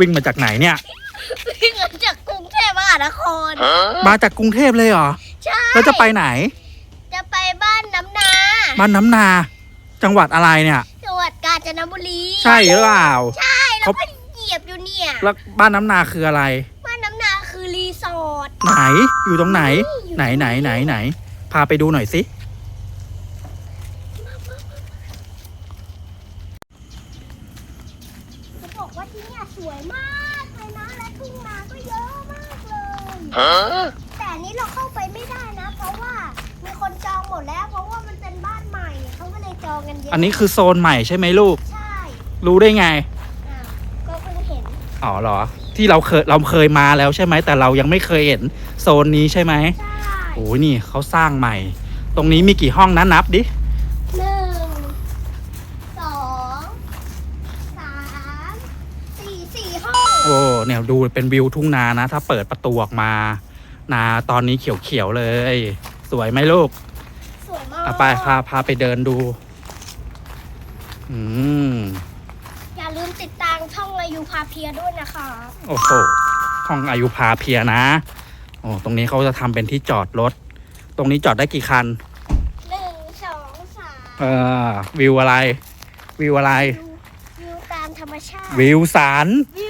เฮ้ยวิ่งมาจากไหนเนี่ย วิ่งมาจากกรุงเทพมหานคร มาจากกรุงเทพเลยเหรอ ใช่ แล้วจะไปไหน จะไปบ้านน้ำนา บ้านน้ำนา จังหวัดอะไรเนี่ย จังหวัดกาญจนบุรี ใช่หรือเปล่า ใช่แล้วเขาก็เหยียบอยู่เนี่ย แล้วบ้านน้ำนาคืออะไร บ้านน้ำนาคือรีสอร์ท ไหน อยู่ตรงไหนอยู่ไหนไหนไหนไหน พาไปดูหน่อยสิ เขาบอกว่าที่เนี่ยสวยมากเลยนะและทุ่งนาก็เยอะมากเลย แต่อันนี้เราเข้าไปไม่ได้นะ เพราะว่ามีคนจองหมดแล้ว เพราะว่ามันเป็นบ้านใหม่เขาก็เลยจองกันเยอะอันนี้คือโซนใหม่ใช่ไหมลูก ใช่รู้ได้ไง อ้าวก็เพิ่งเห็นอ๋อเหรอ ที่เราเคยเราเคยมาแล้วใช่ไหมแต่เรายังไม่เคยเห็นโซนนี้ใช่ไหมใช่โอ้ยนี่เขาสร้างใหม่ ตรงนี้มีกี่ห้องนะนับดิ หนึ่งสองสามสี่สี่ห้อง โอ้ เนี่ยดูเป็นวิวทุ่งนานะ ถ้าเปิดประตูออกมา นาตอนนี้เขียวๆเลย สวยไหมลูกสวยมากอะไปพาพาไปเดินดู อืมอย่าลืมติดตามช่องอายุพาเพียด้วยนะคะ โอ้โหห้องอายุพาเพียนะโอ้ตรงนี้เขาจะทำเป็นที่จอดรถ ตรงนี้จอดได้กี่คันหนึ่งสองสามเออวิวอะไร วิวอะไร วิววิวตามธรรมชาติ วิวสันวิ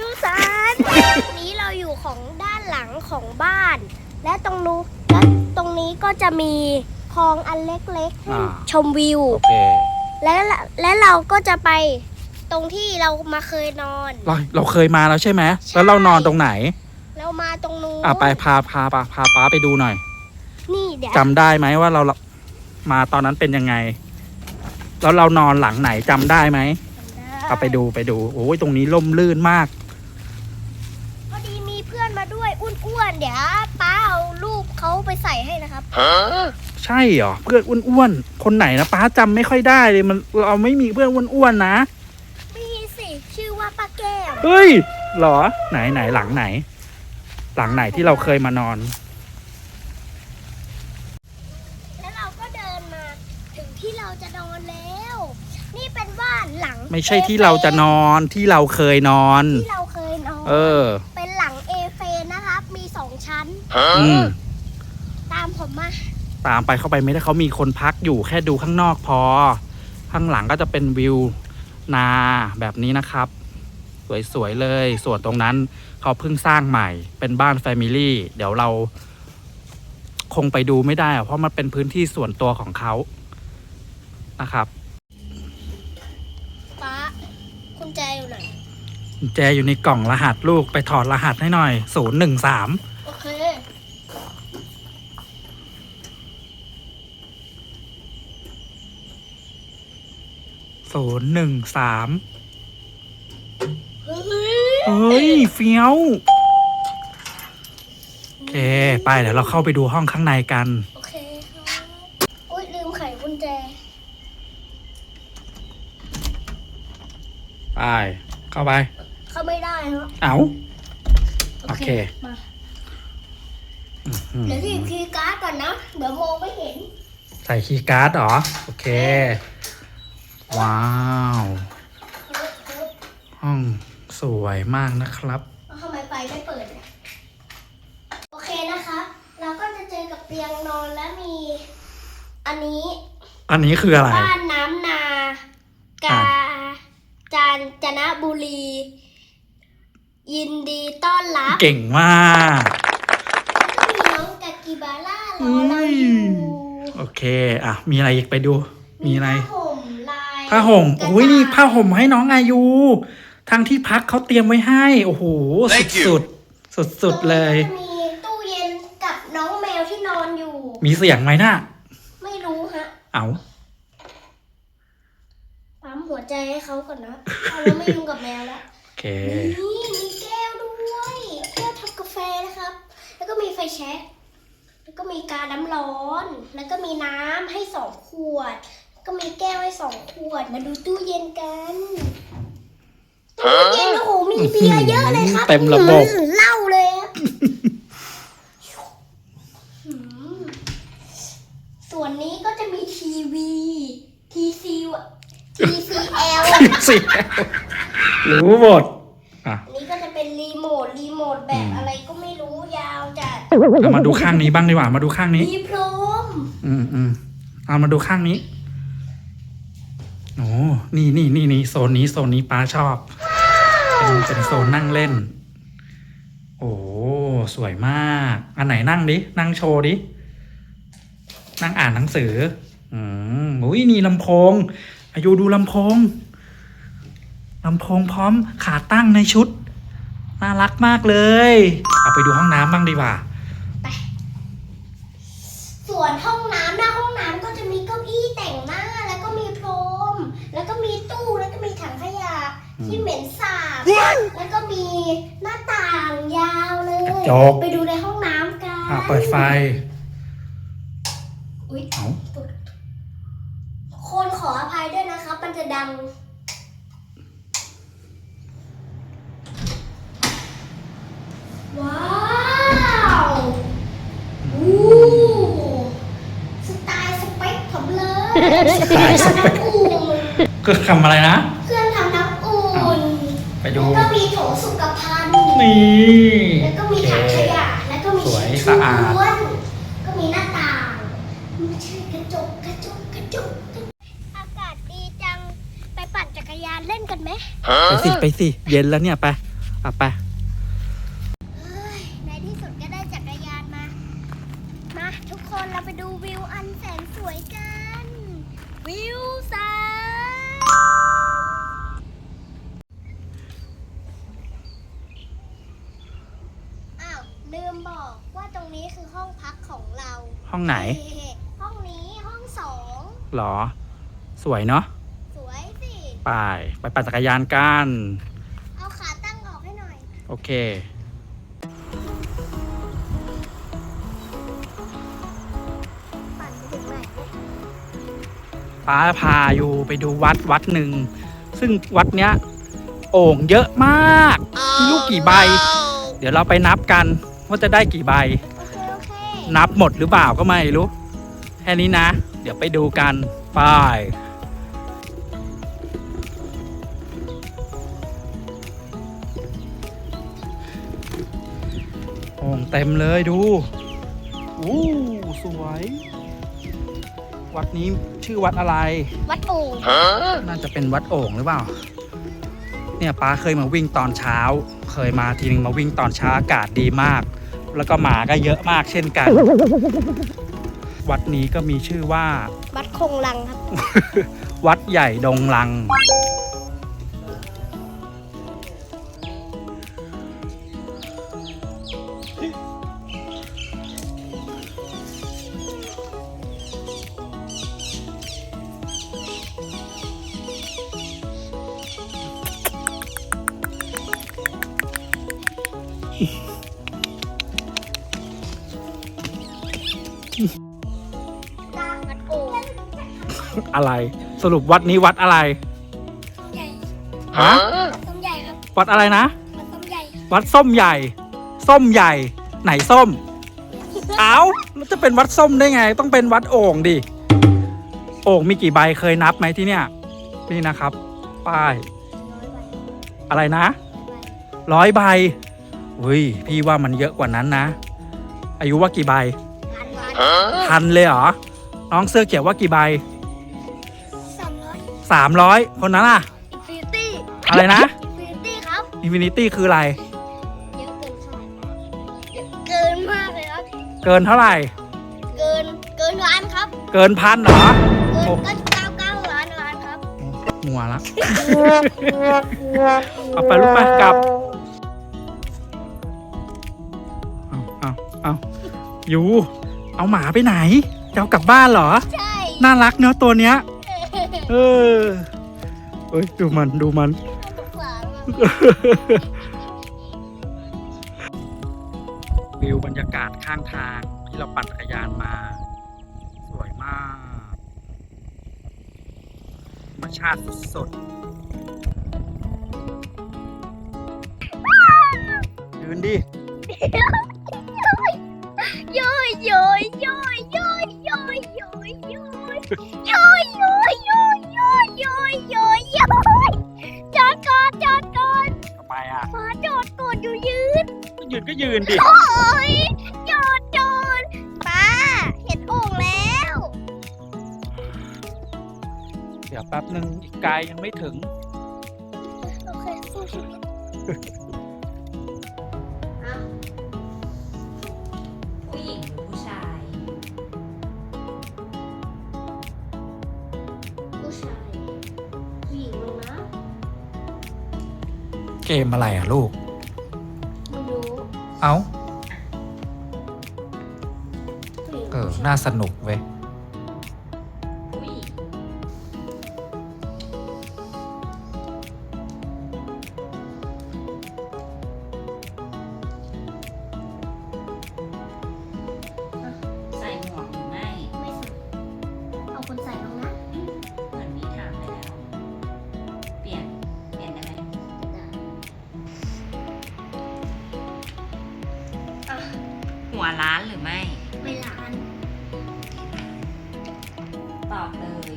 วสั นนี้เราอยู่ของด้านหลังของบ้าน และตรงนู้นและตรงนี้ก็จะมีคลองอันเล็กๆให้อ่า ชมวิว โอเคและและเราก็จะไปตรงที่เรามาเคยนอน เราเราเคยมาแล้วใช่ไหมแล้วเรานอนตรงไหน เรามาตรงนู้นอะไปพาพาพาพาป้าไปดูหน่อยนี่เดี๋ยวจำได้ไหมว่าเรามาตอนนั้นเป็นยังไง แล้วเรานอนหลังไหนจำได้ไหมเอาไปดูไปดูโอ้ยตรงนี้ล่มลื่นมาก พอดีมีเพื่อนมาด้วยอ้วนๆเดี๋ยวป้าเอารูปเขา ไปใส่ให้นะครับใช่เหรอเพื่อนอ้วนๆคนไหนนะป้าจำไม่ค่อยได้เลยมันเราไม่มีเพื่อนอ้วนๆนะมีสิชื่อว่าป้าแก้วเฮ้ยเหรอไหนไหนหลังไหน หลังไหนที่เราเคยมานอน แล้วเราก็เดินมาถึงที่เราจะนอนแล้ว นี่เป็นบ้านหลังไม่ใช่ที่เราจะนอนที่เราเคยนอน ที่เราเคยนอนเออ เป็นหลังเอเฟนะครับ มีสองชั้น อืมตามผมมา ตามไปเข้าไปไม่ได้เขามีคนพักอยู่แค่ดูข้างนอกพอ ข้างหลังก็จะเป็นวิวนาแบบนี้นะครับ สวยๆเลย ส่วนตรงนั้นเขาเพิ่งสร้างใหม่เป็นบ้านแฟมิลี่เดี๋ยวเราคงไปดูไม่ได้อะเพราะมันเป็นพื้นที่ส่วนตัวของเขานะครับป้าคุณแจอยู่ไหนกุญแจอยู่ในกล่องรหัสลูกไปถอดรหัสให้หน่อยศูนย์หนึ่งสาม โอเค ศูนย์หนึ่งสามเฮ้ยเฮ้ยเฟี้ยว โอเค ไปเดี๋ยวเราเข้าไปดูห้องข้างในกัน โอเคครับอุ้ยลืมไขกุญแจ ไป เข้าไป เข้าไม่ได้ฮะเอาโอเค มาอืมเดี๋ยวที่คีย์การ์ดก่อนนะ เดี๋ยวมองไม่เห็น ใส่คีย์การ์ดเหรอ โอเค ว้าว ห้องสวยมากนะครับแล้วทำไมไฟไม่เปิดเนี่ยโอเคนะครับเราก็จะเจอกับเตียงนอนและมี อันนี้อันนี้คืออะไร บ้านน้ำนากา จานจนบุรี ยินดีต้อนรับเก่งมากก็มีน้องกากิบาร่ารอเราอยู่ โอเค อะ มีอะไรอีกไปดู มีอะไร ผ้าห่มลาย ผ้าห่มกระโอ้ยนี่ต่ผ้าห่มให้น้องอายุทางที่พักเขาเตรียมไว้ให้ โอ้โห สุด Thank you สุดสุดสุดๆเลยตรงนี้ก็จะมีตู้เย็นกับน้องแมวที่นอนอยู่ มีเสียงไหมน่ะ ไม่รู้ฮะ เอาปั๊มหัวใจให้เขาก่อนนะเอาแล้วไม่ยุ่งกับแมวแล้ว โอเค นี่มีแก้วด้วย แก้วทำกาแฟนะครับ แล้วก็มีไฟแช็กแล้วก็มีกาน้ำร้อน แล้วก็มีน้ำให้สองขวด ก็มีแก้วไว้สองขวด มาดูตู้เย็นกันตู้เย็นโอ้โหมีเบียร์เยอะเลยครับเต็มระบบ เหล้าเลยอะหืส่วนนี้ก็จะมีทีวี ทีซีทีรู้หมดอะนี่ก็จะเป็นรีโมท รีโมทแบบอะไรก็ไม่รู้ยาวจัด เอามาดูข้างนี้บ้างดีกว่ามาดูข้างนี้ มีพรม อืมอืมเอามาดูข้างนี้ นี่นี่นี่นี่โซนนี้โซนนี้ป้าชอบเป็นเป็นโซนนั่งเล่น โอ้สวยมาก อันไหนนั่งดิ นั่งโชว์ดิ นั่งอ่านหนังสือ อืมอุ้ยนี่ลำโพง อายุดูลำโพงลำโพงพร้อมขาตั้งในชุด น่ารักมากเลย เอาไปดูห้องน้ำบ้างดีกว่า ส่วนห้องน้ำหน้าห้องน้ำก็จะมีเก้าอี้แต่งหน้า แล้วก็มีพรม แล้วก็มีตู้ แล้วก็มีถังขยะ อืม ที่เหม็นสาบ แล้วก็มีหน้าต่างยาวเลย กระจก ไปดูในห้องน้ำกันอ่าเปิดไฟ อุ๊ยเอาคนขออภัยด้วยนะครับ มันจะดัง ว้าวอู้สไตล์สเปคผมเลยสไตล์สเปคน้ำอุ่นคือคำอะไรนะ เครื่องทำน้ำอุ่น ไป ดูแล้วก็มีโถสุขภัณฑ์นี่ แล้วก็มีถังขยะ แล้วก็มีสวยชิ้นสะอาดล้วนก็มีหน้าต่างไม่ใช่กระจกกระจกกระจกอากาศดีจัง ไปปั่นจักรยานเล่นกันไหม ไปสิ ไปสิ เย็นแล้วเนี่ย ไปอะไป ห้องไหนเฮ้ห้องนี้ห้องสองหรอ สวยเนาะสวยสิไปไปปั่นจักรยานกัน เอาขาตั้งออกให้หน่อย โอเค ปั่นไปถึงไหนป้าพาอยู่ไปดูวัดวัดหนึ่ง ซึ่งวัดเนี้ย โอ่งเยอะมากมีลูกกี่ใบ เดี๋ยวเราไปนับกันว่าจะได้กี่ใบโอเคโอเค นับหมดหรือเปล่าก็ไม่รู้ แค่นี้นะ เดี๋ยวไปดูกันไปโอ่งเต็มเลยดูอู้สวย วัดนี้ชื่อวัดอะไร วัดโอ่งน่าจะเป็นวัดโอ่งหรือเปล่า เนี่ยป้าเคยมาวิ่งตอนเช้า เคยมาทีนึงมาวิ่งตอนเช้าอากาศดีมาก แล้วก็หมาก็เยอะมากเช่นกัน วัดนี้ก็มีชื่อว่า วัดคงลังครับ วัดใหญ่ดงลัง อะไร สรุปวัดนี้วัดอะไรใหญ่ฮะต้มใหญ่ครับวัดอะไรนะวัดต้มใหญ่วัดส้มใหญ่ ส้มใหญ่ ไหนส้ม เอ้าแล้วจะเป็นวัดส้มได้ไง ต้องเป็นวัดโอ่งดิ โอ่งมีกี่ใบเคยนับไหมที่เนี่ย นี่นะครับ ป้าย อะไรนะ ร้อยใบอุ้ย พี่ว่ามันเยอะกว่านั้นนะ อายุว่ากี่ใบพันวันพันเลยเหรอ น้องเสื้อเขียวว่ากี่ใบสามร้อย สามร้อยคนนั้นอะอินฟินิตี้อะไรนะอินฟินิตี้ครับอินฟินิตี้คืออะไร เยอะเกินค่ะเยอะเกินมากเลยครับ เกินเท่าไหร่ เกินเกินล้านครับ เกินพันเหรอ เกินโอ้เก้าเก้าเก้าล้านล้านครับ มัวละ เอาไปลูกไปกลับ เอาเอาเอาอยู่ เอาหมาไปไหนจะเอากลับบ้านเหรอ ใช่ น่ารักเนอะตัวเนี้ย เออเอ้ยดูมันดูมัน วิวบรรยากาศข้างทางที่เราปั่นจักรยานมา สวยมากธรรมชาติสดยืนดิโยยโยยโยยโยยโยยโยยโยย ก็ยืนดิ โอ้นโยนป้าเห็นโอ่งแล้ว เดี๋ยวแป๊บหนึ่งอีกไกลยังไม่ถึง โอเคสู้ชีวิตผู้หญิงหรือผู้ชาย ผู้ชายผู้หญิงลงนะ เกมอะไรอะลูก เอ้าผู้หญิงเออน่าสนุกเว้ย ตอบเลย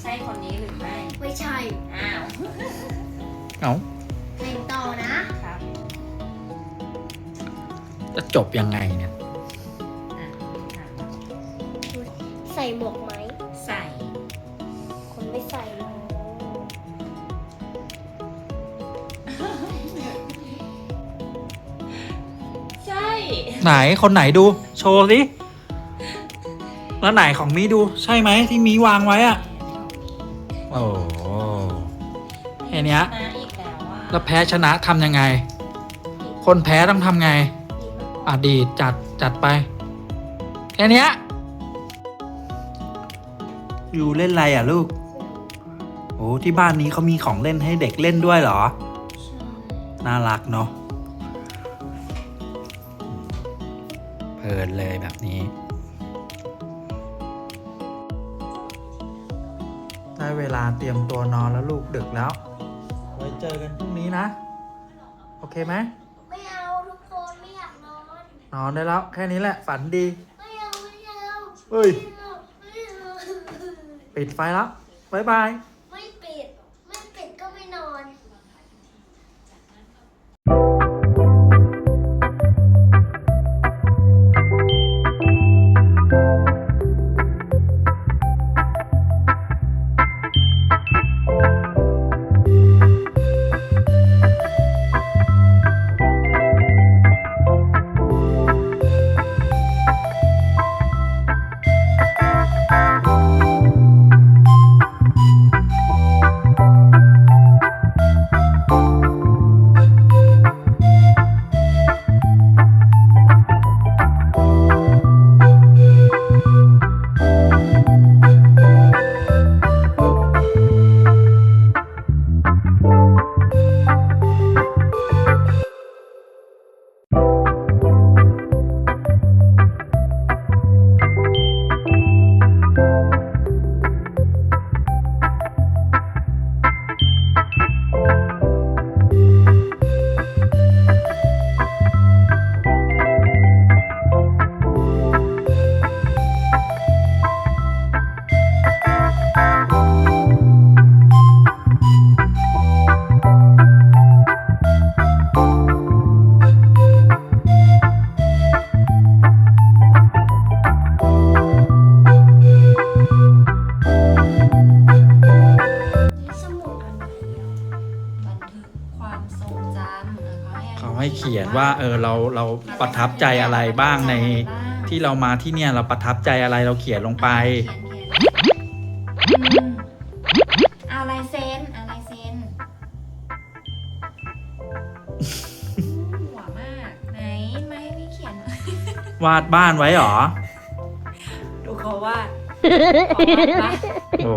ใช่คนนี้หรือไม่ ไม่ใช่อ้าว เอ้าเพลงต่อนะครับ จะจบยังไงเนี่ย อะถามใส่หมวกไหม ใส่ คนไม่ใส่เลยใช่ ไหนคนไหนดู โชว์สิ แล้วไหนของมีดูใช่ไหมที่มีวางไว้อะโอ้โหแค่เนี้ยนะอีกแล้วอะแล้วแพ้ชนะทำยังไง คนแพ้ต้องทำไงอดีตจัดจัดไปแค่เนี้ยอยู่เล่นอะไรอะลูก โอ้ที่บ้านนี้เขามีของเล่นให้เด็กเล่นด้วยเหรอใช่น่ารักเนาะเพลินเลยแบบนี้ ได้เวลาเตรียมตัวนอนแล้วลูกดึกแล้ว ไว้เจอกันพรุ่งนี้นะ โอเคไหม ไม่เอาทุกคนไม่อยากนอน นอนได้แล้วแค่นี้แหละฝันดี ไม่เอาไม่เอาเฮ้ย ไม่เอาไม่เอา ปิดไฟแล้วบ๊ายบาย ว่าเออเราเราประทับใจอะไรบ้างในที่เรามาที่เนี่ยเราประทับใจอะไรเราเขียนลงไปเขียนเขียนอืมเอาลายเซ็นเอาลายเซ็นหัวมากไหนไม่ให้พี่เขียนหน่อยวาดบ้านไว้เหรอ ดูเขาวาดเขาวาดปะโอ้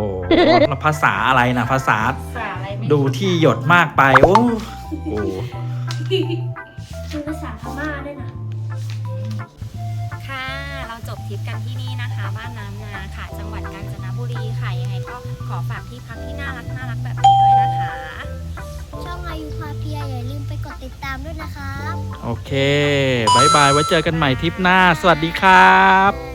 แล้วภาษาอะไรนะภาษาภาษาอะไรไม่ดูที่หยดมากไป โอ้โหดู ราจบทริปกันที่นี่นะคะ บ้านน้ำนาค่ะ จังหวัดกาญจนบุรีค่ะยังไงก็ขอฝากที่พักที่น่ารักน่ารักแบบนี้ด้วยนะคะ ช่องอายุพาเพียอย่าลืมไปกดติดตามด้วยนะครับ โอเคบายบายไว้เจอกันใหม่ทริปหน้า สวัสดีครับ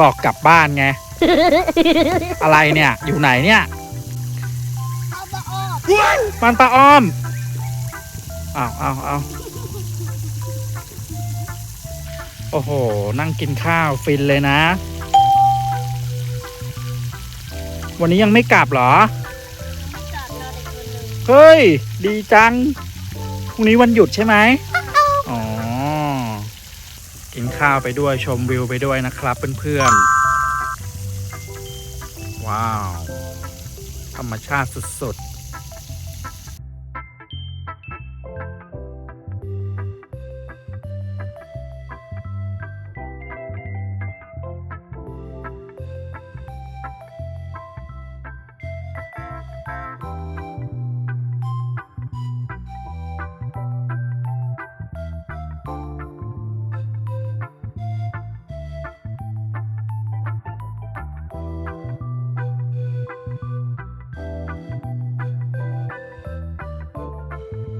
บอกกลับบ้านไง อะไรเนี่ย อยู่ไหนเนี่ยเอามาออกบ้านป้าอ้อมอ้าวอ้าวอ้าวโอ้โห นั่งกินข้าวฟินเลยนะ วันนี้ยังไม่กลับเหรอไม่จอดรอเด็กคนหนึ่งเฮ้ย ดีจัง พรุ่งนี้วันหยุดใช่ไหมอ๋อ กินข้าวไปด้วยชมวิวไปด้วยนะครับเพื่อนๆ ว้าว ธรรมชาติสุดๆ